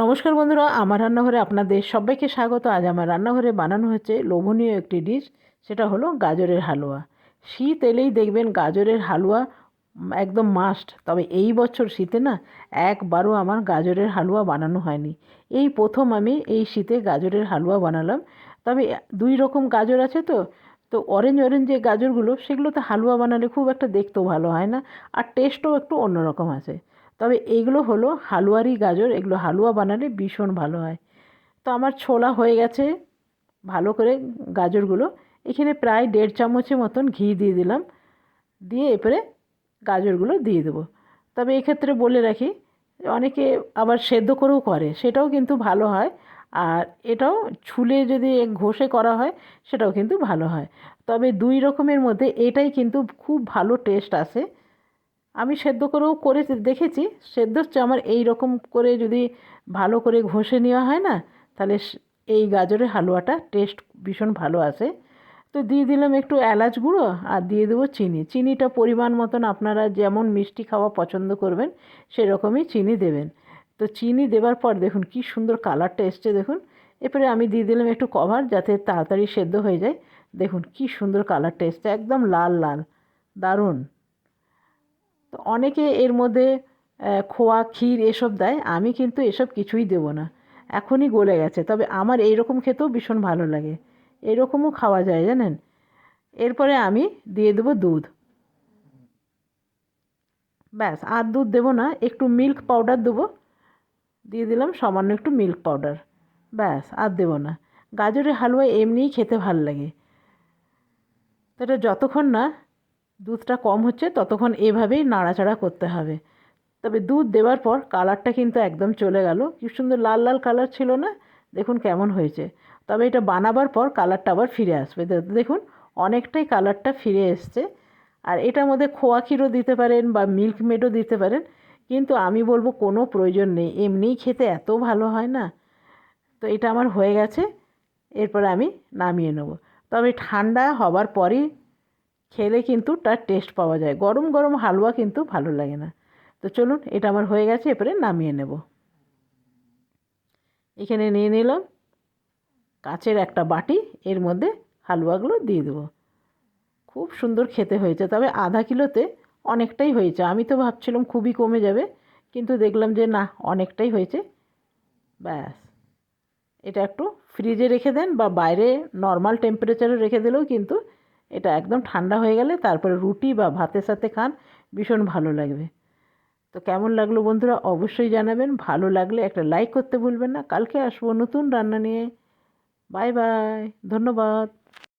নমস্কার বন্ধুরা, আমার রান্নাঘরে আপনাদের সবাইকে স্বাগত। আজ আমার রান্নাঘরে বানানো হচ্ছে লোভনীয় একটি ডিশ, সেটা হলো গাজরের হালুয়া। শীত এলেই দেখবেন গাজরের হালুয়া একদম মাস্ট তবে এই বছর শীতে না একবারও আমার গাজরের হালুয়া বানানো হয়নি। এই প্রথম আমি এই শীতে গাজরের হালুয়া বানালাম। তবে দুই রকম গাজর আছে তো তো অরেঞ্জ অরেঞ্জ যে গাজরগুলো, সেগুলোতে হালুয়া বানালে খুব একটা দেখতেও ভালো হয় না, আর টেস্টও একটু অন্যরকম আছে। তবে এইগুলো হলো হালুয়ারি গাজর, এগুলো হালুয়া বানালে ভীষণ ভালো হয়। তো আমার ছোলা হয়ে গেছে, ভালো করে গাজরগুলো। এখানে প্রায় দেড় চামচের মতন ঘি দিয়ে দিলাম, দিয়ে এরপরে গাজরগুলো দিয়ে দেবো। তবে এক্ষেত্রে বলে রাখি, অনেকে আবার সেদ্ধ করেও করে, সেটাও কিন্তু ভালো হয়। আর এটাও ছুলে যদি ঘষে করা হয়, সেটাও কিন্তু ভালো হয়। তবে দুই রকমের মধ্যে এটাই কিন্তু খুব ভালো টেস্ট আসে আমি সেদ্ধ করেও করে দেখেছি। সেদ্ধ হচ্ছে আমার এই রকম করে যদি ভালো করে ঘষে নেওয়া হয় না, তাহলে এই গাজরের হালুয়াটা টেস্ট ভীষণ ভালো আসে। তো দিয়ে দিলাম একটু এলাচ গুঁড়ো আর দিয়ে দেবো চিনি। চিনিটা পরিমাণ মতন আপনারা যেমন মিষ্টি খাওয়া পছন্দ করবেন, সেরকমই চিনি দেবেন। তো চিনি দেওয়ার পর দেখুন কি সুন্দর কালারটা এসছে দেখুন। এরপরে আমি দিয়ে দিলাম একটু কভার যাতে তাড়াতাড়ি সেদ্ধ হয়ে যায়। দেখুন কি সুন্দর কালারটা এসছে, একদম লাল লাল, দারুণ। তো অনেকে এর মধ্যে খোয়া, ক্ষীর এসব দেয়, আমি কিন্তু এসব কিছুই দেবো না। এখনই গলে গেছে। তবে আমার এইরকম খেতেও ভীষণ ভালো লাগে। এরকমও খাওয়া যায়, জানেন? এরপরে আমি দিয়ে দেবো দুধ। ব্যাস, আর দুধ দেবো না, একটু মিল্ক পাউডার দেবো। দিয়ে দিলাম সামান্য একটু মিল্ক পাউডার। ব্যাস, আর দেবো না। গাজরের হালুয়া এমনিই খেতে ভালো লাগে। তো এটা যতক্ষণ না দুধটা কম হচ্ছে, ততক্ষণ এভাবেই নাড়াচাড়া করতে হবে। তবে দুধ দেওয়ার পর কালারটা কিন্তু একদম চলে গেল। কি সুন্দর লাল লাল কালার ছিল না? দেখুন কেমন হয়েছে। তবে এটা বানাবার পর কালারটা আবার ফিরে আসবে। দেখুন অনেকটাই কালারটা ফিরে এসছে। আর এটার মধ্যে খোয়া ক্ষীরও দিতে পারেন বা মিল্ক মেডও দিতে পারেন। কিন্তু আমি বলব কোনো প্রয়োজন নেই। এমনিই খেতে এত ভালো হয় না। তো এটা আমার হয়ে গেছে। এরপরে আমি নামিয়ে নেব। তবে ঠান্ডা হবার পরই খেলে কিন্তু তার টেস্ট পাওয়া যায়। গরম গরম হালুয়া কিন্তু ভালো লাগে না। তো চলুন, এটা আমার হয়ে গেছে এরপরে নামিয়ে নেব। এখানে নিয়ে নিলাম কাচের একটা বাটি, এর মধ্যে হালুয়াগুলো দিয়ে দেবো। খুব সুন্দর খেতে হয়েছে, তবে আধা কিলোতে অনেকটাই হয়েছে। আমি তো ভাবছিলাম খুবই কমে যাবে, কিন্তু দেখলাম যে না, অনেকটাই হয়েছে। ব্যাস। এটা একটু ফ্রিজে রেখে দেন বা বাইরে নর্মাল টেম্পারেচারে রেখে দিলেও কিন্তু এটা একদম ঠান্ডা হয়ে গেলে তারপরে রুটি বা ভাতের সাথে খান, ভীষণ ভালো লাগবে। তো কেমন লাগল বন্ধুরা অবশ্যই জানাবেন, ভালো লাগলে একটা লাইক করতে ভুলবেন না। কালকে আসব নতুন রান্না নিয়ে। বাই বাই ধন্যবাদ।